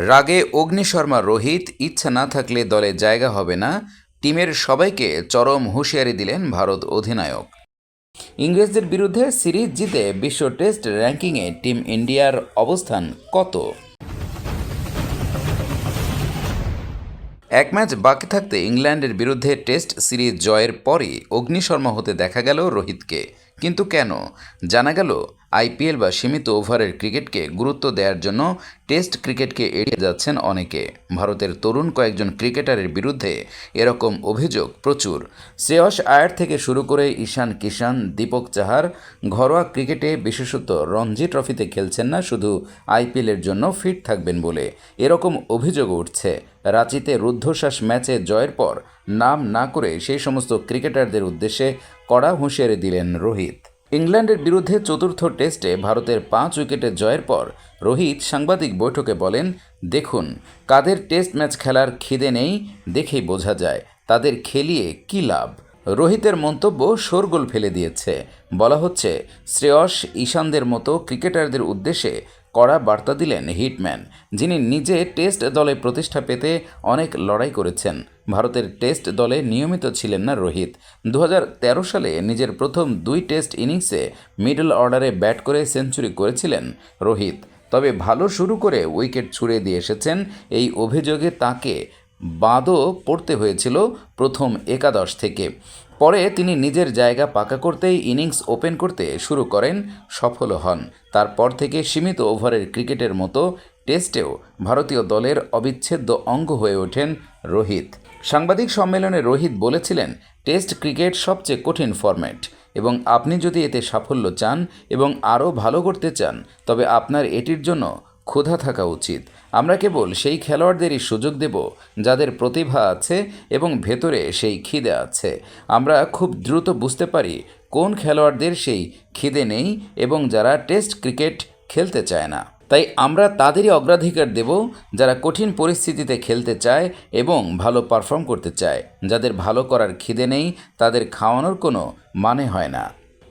রাগে অগ্নি শর্মা রোহিত, ইচ্ছা না থাকলে দলে জায়গা হবে না। টিমের সবাইকে চরম হুঁশিয়ারি দিলেন ভারত অধিনায়ক। ইংরেজদের বিরুদ্ধে সিরিজ জিতে বিশ্ব টেস্ট র্যাঙ্কিংয়ে টিম ইন্ডিয়ার অবস্থান কত? এক ম্যাচ বাকি থাকতে ইংল্যান্ডের বিরুদ্ধে টেস্ট সিরিজ জয়ের পরই অগ্নিশর্মা হতে দেখা গেল রোহিতকে। কিন্তু কেন? জানা গেল আইপিএল বা সীমিত ওভারের ক্রিকেটকে গুরুত্ব দেওয়ার জন্য টেস্ট ক্রিকেটকে এড়িয়ে যাচ্ছেন অনেকে। ভারতের তরুণ কয়েকজন ক্রিকেটারের বিরুদ্ধে এরকম অভিযোগ প্রচুর। শ্রেয়স আয়ার থেকে শুরু করে ঈশান কিষান দীপক চাহার ঘরোয়া ক্রিকেটে বিশেষত রঞ্জি ট্রফিতে খেলছেন না, শুধু আইপিএলের জন্য ফিট থাকবেন বলে। এরকম অভিযোগ উঠছে। রাঁচিতে রুদ্ধশ্বাস ম্যাচে জয়ের পর নাম না করে সেই সমস্ত ক্রিকেটারদের উদ্দেশ্যে কড়া হুঁশিয়ারি দিলেন রোহিত। ইংল্যান্ডের বিরুদ্ধে চতুর্থ টেস্টে ভারতের পাঁচ উইকেটে জয়ের পর রোহিত সাংবাদিক বৈঠকে বলেন, দেখুন, কাদের টেস্ট ম্যাচ খেলার খিদে নেই, দেখেই বোঝা যায় তাদের খেলিয়ে কী লাভ। রোহিতের মন্তব্য শোরগোল ফেলে দিয়েছে। বলা হচ্ছে, শ্রেয়স ঈশানদের মতো ক্রিকেটারদের উদ্দেশ্যে কড়া বার্তা দিলেন হিটম্যান, যিনি নিজে টেস্ট দলে প্রতিষ্ঠা পেতে অনেক লড়াই করেছেন। ভারতের টেস্ট দলে নিয়মিত ছিলেন না রোহিত। দু হাজার তেরো সালে নিজের প্রথম দুই টেস্ট ইনিংসে মিডল অর্ডারে ব্যাট করে সেঞ্চুরি করেছিলেন রোহিত। তবে ভালো শুরু করে উইকেট ছুড়ে দিয়ে এসেছেন এই অভিযোগে তাকে বাদও পড়তে হয়েছিল প্রথম একাদশ থেকে। পরে তিনি নিজের জায়গা পাকা করতেই ইনিংস ওপেন করতে শুরু করেন সফল হন। তারপর থেকে সীমিত ওভারের ক্রিকেটের মতো টেস্টেও ভারতীয় দলের অবিচ্ছেদ্য অঙ্গ হয়ে ওঠেন রোহিত। সাংবাদিক সম্মেলনে রোহিত বলেছিলেন, টেস্ট ক্রিকেট সবচেয়ে কঠিন ফরম্যাট এবং আপনি যদি এতে সাফল্য চান এবং আরও ভালো করতে চান, তবে আপনার এটির জন্য ক্ষুধা থাকা উচিত। আমরা কেবল সেই খেলোয়াড়দেরই সুযোগ দেব যাদের প্রতিভা আছে এবং ভেতরে সেই খিদে আছে। আমরা খুব দ্রুত বুঝতে পারি কোন খেলোয়াড়দের সেই খিদে নেই এবং যারা টেস্ট ক্রিকেট খেলতে চায় না। তাই আমরা তাদেরই অগ্রাধিকার দেব যারা কঠিন পরিস্থিতিতে খেলতে চায় এবং ভালো পারফর্ম করতে চায়। যাদের ভালো করার খিদে নেই, তাদের খাওয়ানোর কোনো মানে হয় না।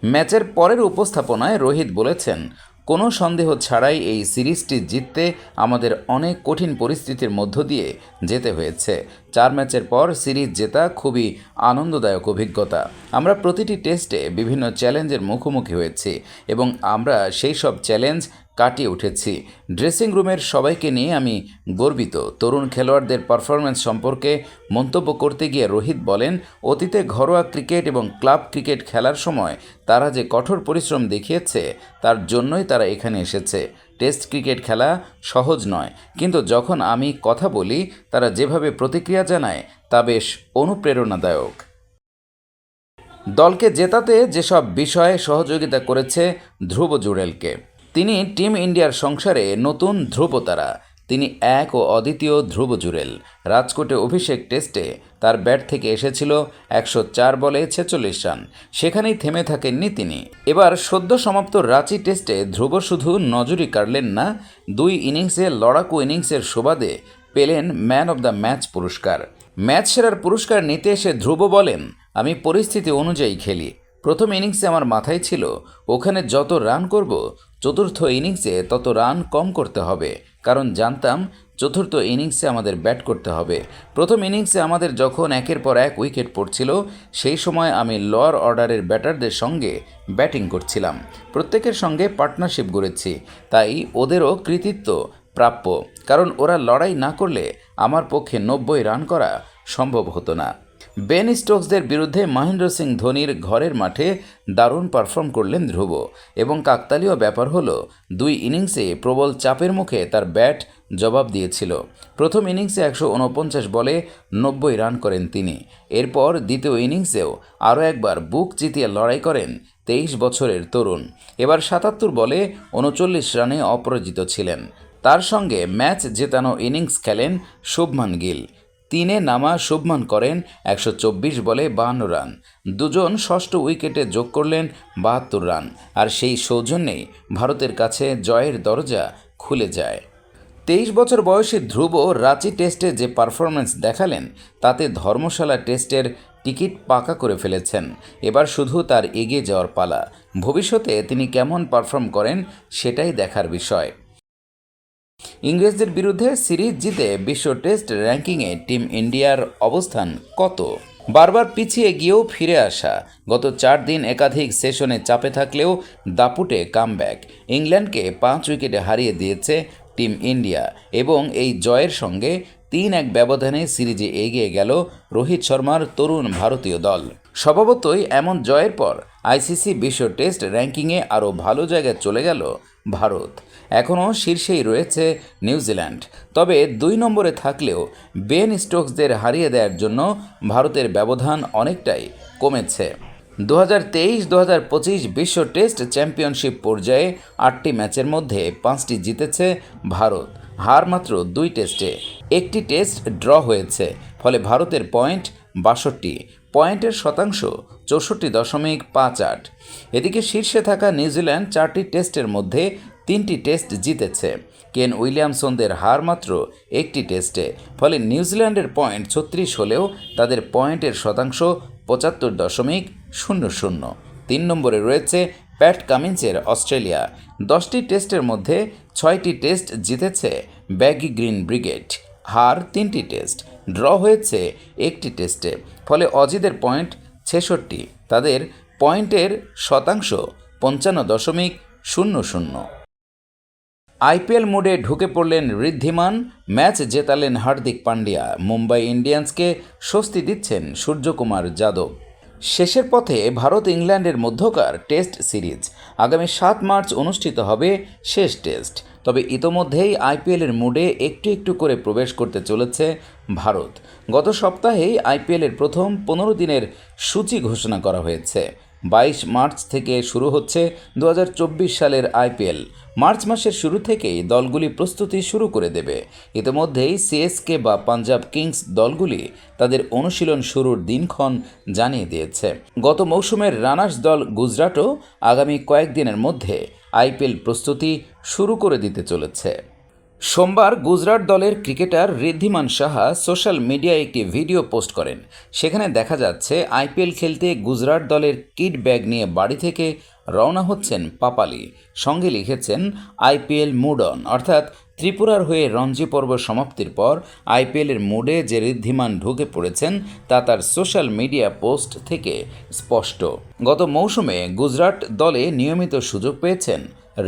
ম্যাচের পরের উপস্থাপনায় রোহিত বলেছেন কোনো সন্দেহ ছাড়াই এই সিরিজটি জিততে আমাদের অনেক কঠিন পরিস্থিতির মধ্য দিয়ে যেতে হয়েছে। চার ম্যাচের পর সিরিজ জেতা খুবই আনন্দদায়ক অভিজ্ঞতা। আমরা প্রতিটি টেস্টে বিভিন্ন চ্যালেঞ্জের মুখোমুখি হয়েছি এবং আমরা সেই সব চ্যালেঞ্জ কাটিয়ে উঠেছি। ড্রেসিং রুমের সবাইকে নিয়ে আমি গর্বিত। তরুণ খেলোয়াড়দের পারফরম্যান্স সম্পর্কে মন্তব্য করতে গিয়ে রোহিত বলেন, অতীতে ঘরোয়া ক্রিকেট এবং ক্লাব ক্রিকেট খেলার সময় তারা যে কঠোর পরিশ্রম দেখিয়েছে, তার জন্যই তারা এখানে এসেছে। টেস্ট ক্রিকেট খেলা সহজ নয়, কিন্তু যখন আমি কথা বলি, তারা যেভাবে প্রতিক্রিয়া জানায়, তা বেশ অনুপ্রেরণাদায়ক। দলকে জেতাতে যেসব বিষয়ে সহযোগিতা করেছে ধ্রুব জুড়েলকে। তিনি টিম ইন্ডিয়ার সংসারে নতুন ধ্রুবতারা। তিনি এক ও অদ্বিতীয় ধ্রুব জুরেল। রাজকোটে অভিষেক টেস্টে তার ব্যাট থেকে এসেছিল একশো চার বলে ছেচল্লিশ রান। সেখানেই থেমে থাকেননি তিনি। এবার সদ্য সমাপ্ত রাঁচি টেস্টে ধ্রুব শুধু নজরই কাড়লেন না, দুই ইনিংসে লড়াকু ইনিংসের সুবাদে পেলেন ম্যান অব দ্য ম্যাচ পুরস্কার। ম্যাচ সেরার পুরস্কার নিতে এসে ধ্রুব বলেন, আমি পরিস্থিতি অনুযায়ী খেলি। প্রথম ইনিংসে আমার মাথায় ছিল, ওখানে যত রান করব, চতুর্থ ইনিংসে তত রান কম করতে হবে। কারণ জানতাম, চতুর্থ ইনিংসে আমাদের ব্যাট করতে হবে। প্রথম ইনিংসে আমাদের যখন একের পর এক উইকেট পড়ছিল, সেই সময় আমি লোয়ার অর্ডারের ব্যাটারদের সঙ্গে ব্যাটিং করছিলাম। প্রত্যেকের সঙ্গে পার্টনারশিপ গড়েছি। তাই ওদেরও কৃতিত্ব প্রাপ্য। কারণ ওরা লড়াই না করলে আমার পক্ষে নব্বই রান করা সম্ভব হতো না। বেন স্টোকসদের বিরুদ্ধে মহেন্দ্র সিং ধোনির ঘরের মাঠে দারুণ পারফর্ম করলেন ধ্রুব এবং কাকতালীয় ব্যাপার হলো, দুই ইনিংসে প্রবল চাপের মুখে তার ব্যাট জবাব দিয়েছিল। প্রথম ইনিংসে একশো উনপঞ্চাশ বলে নব্বই রান করেন তিনি। এরপর দ্বিতীয় ইনিংসেও আরও একবার বুক জিতিয়ে লড়াই করেন তেইশ বছরের তরুণ। এবার সাতাত্তর বলে উনচল্লিশ রানে অপরাজিত ছিলেন। তার সঙ্গে ম্যাচ জেতানো ইনিংস খেলেন শুভমান গিল। তিনে নামা শুভমান করেন, একশো চব্বিশ বলে বাহান্ন রান। দুজন ষষ্ঠ উইকেটে যোগ করলেন, বাহাত্তর রান। আর সেই সৌজন্যেই ভারতের কাছে জয়ের দরজা খুলে যায়। তেইশ বছর বয়সী ধ্রুব রাঁচি টেস্টে যে পারফরম্যান্স দেখালেন, তাতে ধর্মশালা টেস্টের টিকিট পাকা করে ফেলেছেন। এবার শুধু তার এগিয়ে যাওয়ার পালা। ভবিষ্যতে তিনি কেমন পারফর্ম করেন, সেটাই দেখার বিষয়। ইংরেজদের বিরুদ্ধে সিরিজ জিতে বিশ্ব টেস্ট র্যাঙ্কিংয়ে টিম ইন্ডিয়ার অবস্থান কত? বারবার পিছিয়ে গিয়েও ফিরে আসা। গত চার দিন একাধিক সেশনে চাপে থাকলেও দাপুটে কামব্যাক। ইংল্যান্ডকে পাঁচ উইকেটে হারিয়ে দিয়েছে টিম ইন্ডিয়া এবং এই জয়ের সঙ্গে তিন এক ব্যবধানে সিরিজে এগিয়ে গেল রোহিত শর্মার তরুণ ভারতীয় দল। স্বভাবতই এমন জয়ের পর আইসিসি বিশ্ব টেস্ট র্যাঙ্কিংয়ে আরও ভালো জায়গায় চলে গেল ভারত। এখনও শীর্ষেই রয়েছে নিউজিল্যান্ড তবে দুই নম্বরে থাকলেও বেন স্টোকসদের হারিয়ে দেওয়ার জন্য ভারতের ব্যবধান অনেকটাই কমেছে। দু হাজার তেইশ দু হাজার পঁচিশ বিশ্ব টেস্ট চ্যাম্পিয়নশিপ পর্যায়ে আটটি ম্যাচের মধ্যে পাঁচটি জিতেছে ভারত। হার মাত্র দুই টেস্টে। একটি টেস্ট ড্র হয়েছে, ফলে ভারতের পয়েন্ট বাষট্টি। পয়েন্টের শতাংশ চৌষট্টি দশমিক পাঁচ আট। এদিকে শীর্ষে থাকা নিউজিল্যান্ড চারটি টেস্টের মধ্যে তিনটি টেস্ট জিতেছে। কেন উইলিয়ামসনদের হার মাত্র একটি টেস্টে। ফলে নিউজিল্যান্ডের পয়েন্ট ছত্রিশ হলেও তাদের পয়েন্টের শতাংশ পঁচাত্তর দশমিক শূন্য শূন্য। তিন নম্বরে রয়েছে প্যাট কামিন্সের অস্ট্রেলিয়া। দশটি টেস্টের মধ্যে ছয়টি টেস্ট জিতেছে ব্যাগি গ্রিন ব্রিগেড। হার তিনটি টেস্ট। ড্র হয়েছে একটি টেস্টে। ফলে অজিদের পয়েন্ট ছেষট্টি, তাদের পয়েন্টের শতাংশ পঞ্চান্ন দশমিক শূন্য শূন্য। আইপিএল মোডে ঢুকে পড়লেন ঋদ্ধিমান, ম্যাচ জেতালেন হার্দিক পান্ডিয়া। মুম্বাই ইন্ডিয়ান্সকে স্বস্তি দিচ্ছেন সূর্যকুমার যাদব। শেষের পথে ভারত ইংল্যান্ডের মধ্যকার টেস্ট সিরিজ। আগামী সাত মার্চ অনুষ্ঠিত হবে শেষ টেস্ট। তবে ইতোমধ্যেই আইপিএলের মুডে একটু একটু করে প্রবেশ করতে চলেছে ভারত। গত সপ্তাহেই আইপিএলের প্রথম পনেরো দিনের সূচি ঘোষণা করা হয়েছে। বাইশ মার্চ থেকে শুরু হচ্ছে দু হাজার চব্বিশ সালের আইপিএল। মার্চ মাসের শুরু থেকেই দলগুলি প্রস্তুতি শুরু করে দেবে। ইতিমধ্যেই সিএসকে বা পাঞ্জাব কিংস দলগুলি তাদের অনুশীলন শুরুর দিনক্ষণ জানিয়ে দিয়েছে। গত মৌসুমের রানার্স দল গুজরাটও আগামী কয়েকদিনের মধ্যে আইপিএল প্রস্তুতি শুরু করে দিতে চলেছে। সোমবার গুজরাট দলের ক্রিকেটার ঋদ্ধিমান সাহা সোশ্যাল মিডিয়ায় একটি ভিডিও পোস্ট করেন। সেখানে দেখা যাচ্ছে, আইপিএল খেলতে গুজরাট দলের কিট ব্যাগ নিয়ে বাড়ি থেকে রওনা হচ্ছেন পাপালি। সঙ্গে লিখেছেন, আইপিএল মুড অন। অর্থাৎ ত্রিপুরার হয়ে রঞ্জি পর্ব সমাপ্তির পর আইপিএলের মুডে যে ঋদ্ধিমান ঢুকে পড়েছেন, তা তার সোশ্যাল মিডিয়া পোস্ট থেকে স্পষ্ট। গত মৌসুমে গুজরাট দলে নিয়মিত সুযোগ পেয়েছেন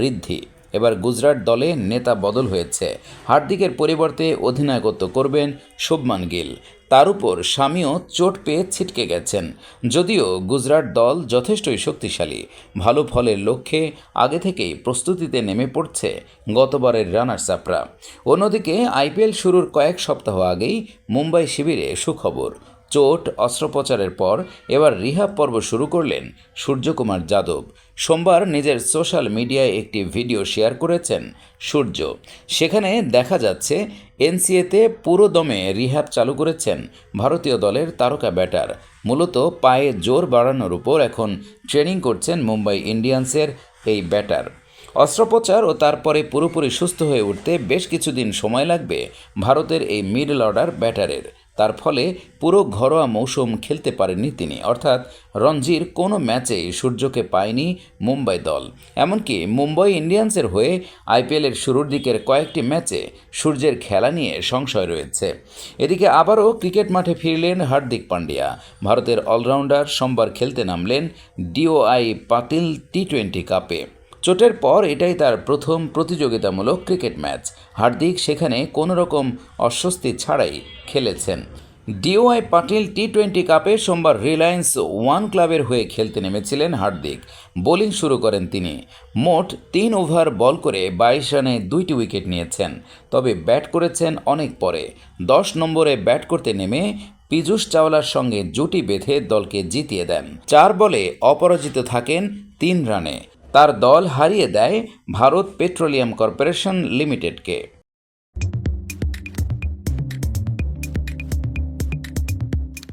ঋদ্ধি। এবার গুজরাট দলে নেতা বদল হয়েছে। হার্দিকের পরিবর্তে অধিনায়কত্ব করবেন শুভমান গিল। তার উপর স্বামীও চোট পেয়ে ছিটকে গেছেন। যদিও গুজরাট দল যথেষ্টই শক্তিশালী। ভালো ফলের লক্ষ্যে আগে থেকেই প্রস্তুতিতে নেমে পড়ছে গতবারের রানার্স আপরা। অন্যদিকে আইপিএল শুরুর কয়েক সপ্তাহ আগেই মুম্বাই শিবিরে সুখবর। চোট, অস্ত্রোপচারের পর এবার রিহাব পর্ব শুরু করলেন সূর্যকুমার যাদব। সোমবার নিজের সোশ্যাল মিডিয়ায় একটি ভিডিও শেয়ার করেছেন সূর্য। সেখানে দেখা যাচ্ছে, এনসিএতে পুরো দমে রিহাব চালু করেছেন ভারতীয় দলের তারকা ব্যাটার। মূলত পায়ে জোর বাড়ানোর উপর এখন ট্রেনিং করছেন মুম্বাই ইন্ডিয়ান্সের এই ব্যাটার। অস্ত্রোপচার ও তারপরে পুরোপুরি সুস্থ হয়ে উঠতে বেশ কিছুদিন সময় লাগবে ভারতের এই মিডল অর্ডার ব্যাটারের। তার ফলে পুরো ঘরোয়া মৌসুম খেলতে পারেননি তিনি। অর্থাৎ রঞ্জির কোনো ম্যাচে সূর্যকে পায়নি মুম্বাই দল। এমনকি মুম্বাই ইন্ডিয়ান্সের হয়ে আইপিএলের শুরুর দিকের কয়েকটি ম্যাচে সূর্যের খেলা নিয়ে সংশয় রয়েছে। এদিকে আবারও ক্রিকেট মাঠে ফিরলেন হার্দিক পান্ডিয়া। ভারতের অলরাউন্ডার সোমবার খেলতে নামলেন ডিওআই পাতিল টি টোয়েন্টি কাপে। চোটের পর এটাই তার প্রথম প্রতিযোগিতামূলক ক্রিকেট ম্যাচ। হার্দিক সেখানে কোনো রকম অস্বস্তি ছাড়াই খেলেছেন। ডিওয়াই পাটিল টি টোয়েন্টি কাপে সোমবার রিলায়েন্স ওয়ান ক্লাবের হয়ে খেলতে নেমেছিলেন হার্দিক। বোলিং শুরু করেন তিনি। মোট তিন ওভার বল করে বাইশ রানে দুইটি উইকেট নিয়েছেন। তবে ব্যাট করেছেন অনেক পরে। দশ নম্বরে ব্যাট করতে নেমে পীযূষ চাওলার সঙ্গে জুটি বেঁধে দলকে জিতিয়ে দেন। চার বলে অপরাজিত থাকেন তিন রানে। তার দল হারিয়ে দেয় ভারত পেট্রোলিয়াম কর্পোরেশন লিমিটেডকে।